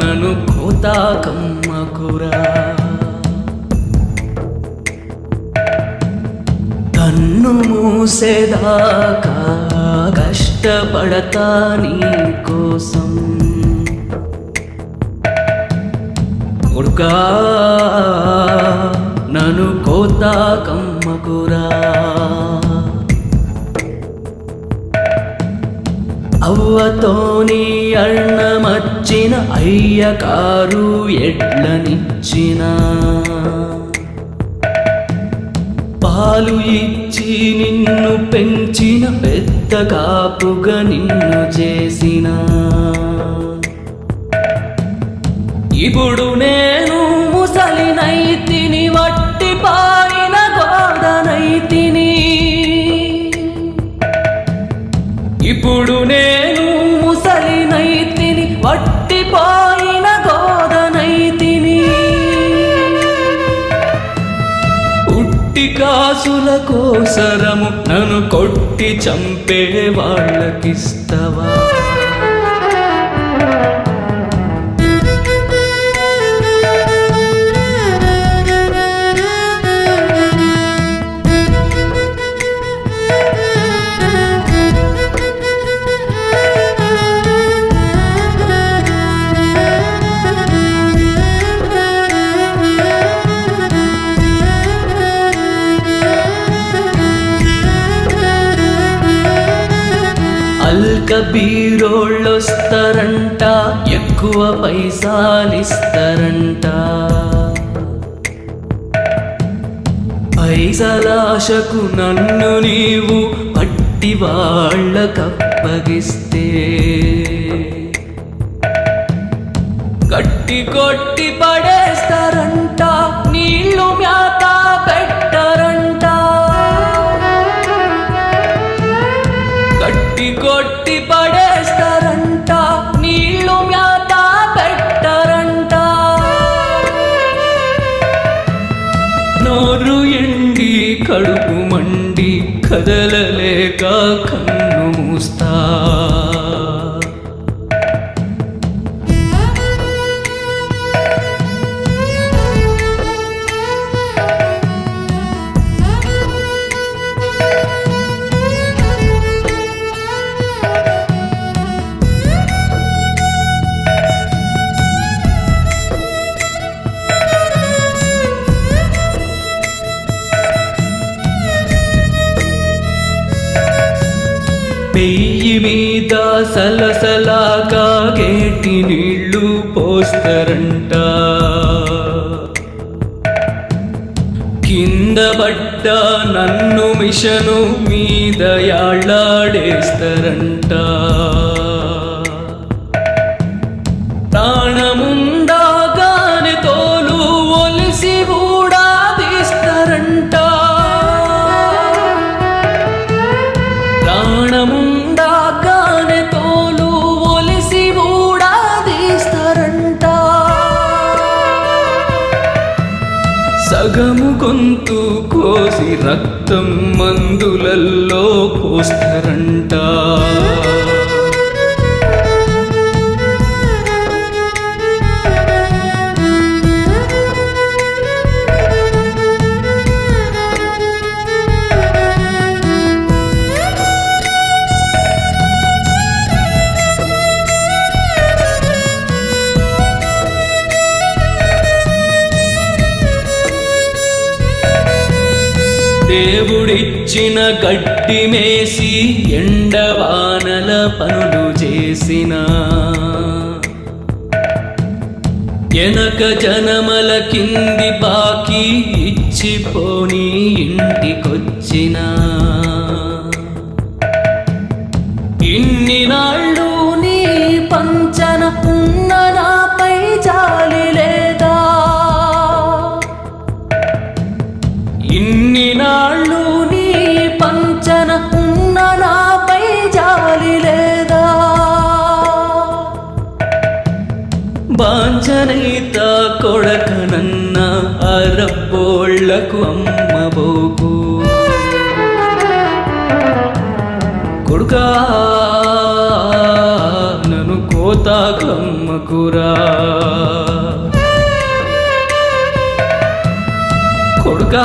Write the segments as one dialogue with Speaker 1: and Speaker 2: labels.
Speaker 1: నను కోతా కమ్మకురా కన్ను మూసేదాకా కష్టపడతా నీ కోసం. కొడుకా నను కోతా కమ్మకురా అవ్వతోని అన్నమచ్చిన అయ్యకారు ఎడ్లనిచ్చిన. పాలు ఇచ్చి నిన్ను పెంచిన పెద్ద కాపుగా నిన్ను చేసిన. ఇప్పుడు నేను కాసుల కోసరము నన్ను కొట్టి చంపే వాళ్ళకిస్తవా? అల్క బీరోళ్ళొస్తారంట ఎక్కువ పైసాలిస్తారంట. పైసలాశకు నన్ను నీవు పట్టి వాళ్ళకప్పగిస్తే. గట్టి కొట్టి పడేస్తా ఎండి కడుపు మండి కదలలేక కన్ను మూస్తా. మీద గేటి కాగేటి నీళ్ళు పోస్తారంట. కింద పడ్డ నన్ను మిషను మీద యాళ్ళాడేస్తారంట. కోసి రక్తం మందులల్లో పోస్తారంట దేవుడిచ్చిన గడ్డి మేసి ఎండవానల పనులు చేసిన. ఎనక జనమల కింది బాకీ ఇచ్చిపోని ఇంటికొచ్చిన. ఇన్ని నాళ్ళు నీ పంచన ఉన్న నాపై జాలి లేదా? బాంచనైత కొడక నన్న అరబ్బోళ్ళకు అమ్మబోకు కొడుకా నన్ను కోతాకమ్మకురా కొడుకా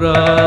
Speaker 1: পুরা